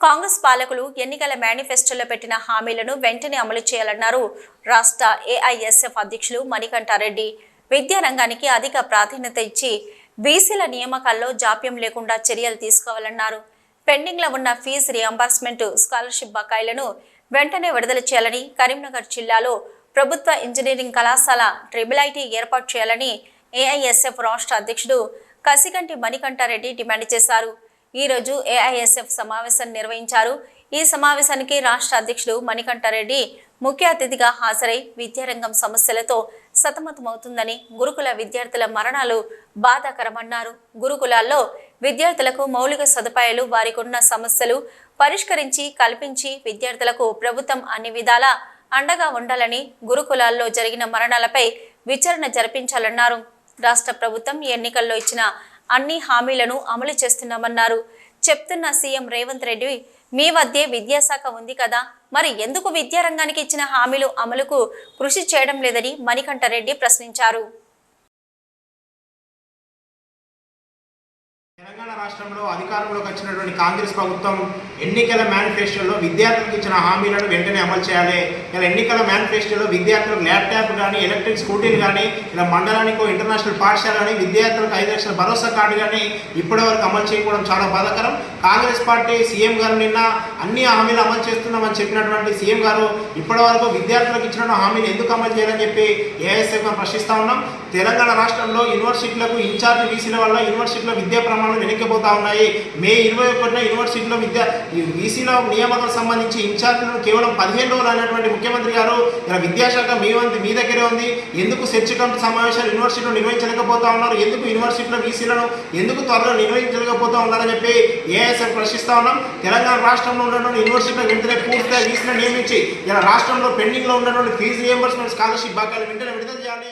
కాంగ్రెస్ పాలకులు ఎన్నికల మేనిఫెస్టోలో పెట్టిన హామీలను వెంటనే అమలు చేయాలన్నారు రాష్ట్ర ఏఐఎస్ఎఫ్ అధ్యక్షులు మణికంఠారెడ్డి. విద్యారంగానికి అధిక ప్రాధాన్యత ఇచ్చి బీసీల నియామకాల్లో జాప్యం లేకుండా చర్యలు తీసుకోవాలన్నారు. పెండింగ్లో ఉన్న ఫీజు రియంబర్స్మెంట్ స్కాలర్షిప్ బకాయిలను వెంటనే విడుదల చేయాలని కరీంనగర్ జిల్లాలో ప్రభుత్వ ఇంజనీరింగ్ కళాశాల ట్రిబుల్ ఐటీ ఏర్పాటు చేయాలని ఏఐఎస్ఎఫ్ రాష్ట్ర అధ్యక్షుడు కసికంటి మణికంఠారెడ్డి డిమాండ్ చేశారు. ఈరోజు ఏఐఎస్ఎఫ్ సమావేశం నిర్వహించారు. ఈ సమావేశానికి రాష్ట్ర అధ్యక్షుడు మణికంఠారెడ్డి ముఖ్య అతిథిగా హాజరై విద్యారంగం సమస్యలతో సతమతమవుతుందని గురుకుల విద్యార్థుల మరణాలు బాధాకరమన్నారు. గురుకులాల్లో విద్యార్థులకు మౌలిక సదుపాయాలు వారికి ఉన్న సమస్యలు పరిష్కరించి కల్పించి విద్యార్థులకు ప్రభుత్వం అన్ని విధాలా అండగా ఉండాలని గురుకులాల్లో జరిగిన మరణాలపై విచారణ జరిపించాలన్నారు. రాష్ట్ర ప్రభుత్వం ఎన్నికల్లో ఇచ్చిన అన్ని హామీలను అమలు చేస్తున్నామన్నారు. చెప్తున్న సీఎం రేవంత్ రెడ్డి మీ వద్దే విద్యాశాఖ ఉంది కదా మరి ఎందుకు విద్యారంగానికి ఇచ్చిన హామీలు అమలుకు కృషి చేయడం లేదని మణికంఠరెడ్డి ప్రశ్నించారు. తెలంగాణ రాష్ట్రంలో అధికారంలోకి వచ్చినటువంటి కాంగ్రెస్ ప్రభుత్వం ఎన్నికల మేనిఫెస్టోలో విద్యార్థులకు ఇచ్చిన హామీలను వెంటనే అమలు చేయాలి. ఇలా ఎన్నికల మేనిఫెస్టోలో విద్యార్థులకు ల్యాప్టాప్ కానీ ఎలక్ట్రిక్ స్కూటీలు కానీ ఇలా మండలానికి ఇంటర్నేషనల్ పాఠశాల కానీ విద్యార్థులకు ఐదు లక్షల భరోసా కార్డు కానీ ఇప్పటివరకు అమలు చేయకపోవడం చాలా బాధాకరం. కాంగ్రెస్ పార్టీ సీఎం గారు నిన్న అన్ని హామీలు అమలు చేస్తున్నామని చెప్పినటువంటి సీఎం గారు ఇప్పటివరకు విద్యార్థులకు ఇచ్చిన హామీలు ఎందుకు అమలు చేయాలని చెప్పి ఏఎస్ఎఫ్ ప్రశ్నిస్తా ఉన్నాం. తెలంగాణ రాష్ట్రంలో యూనివర్సిటీలకు ఇన్ఛార్జ్ బీసీల వల్ల యూనివర్సిటీలో విద్యా ప్రమాణం వెనక్కిపోతా ఉన్నాయి. మే ఇరవై ఒకటిన యూనివర్సిటీలో విద్య వీసీల నియామకాలకు సంబంధించి ఇన్ఛార్జ్లను కేవలం పదిహేను రోజులు అనేటువంటి ముఖ్యమంత్రి గారు ఇలా విద్యాశాఖ మీ వంతు మీ దగ్గరే ఉంది. ఎందుకు సెర్చ్ కమిటీ సమావేశాలు యూనివర్సిటీలో నిర్వహించలేకపోతా ఉన్నారు? ఎందుకు యూనివర్సిటీలో వీసీలను ఎందుకు త్వరలో నిర్వహించలేకపోతా ఉన్నారని చెప్పి ఏఎస్ఎఫ్ ప్రశ్నిస్తా ఉన్నాం. తెలంగాణ రాష్ట్రంలో ఉన్నటువంటి యూనివర్సిటీలో వెంటనే పూర్తిగా వీసీలను నియమించి ఇలా రాష్ట్రంలో పెండింగ్లో ఉన్నటువంటి ఫీజు రియంబర్స్మెంట్ స్కాలర్షిప్ బాకాలు వెంటనే విడుదల చేయాలి.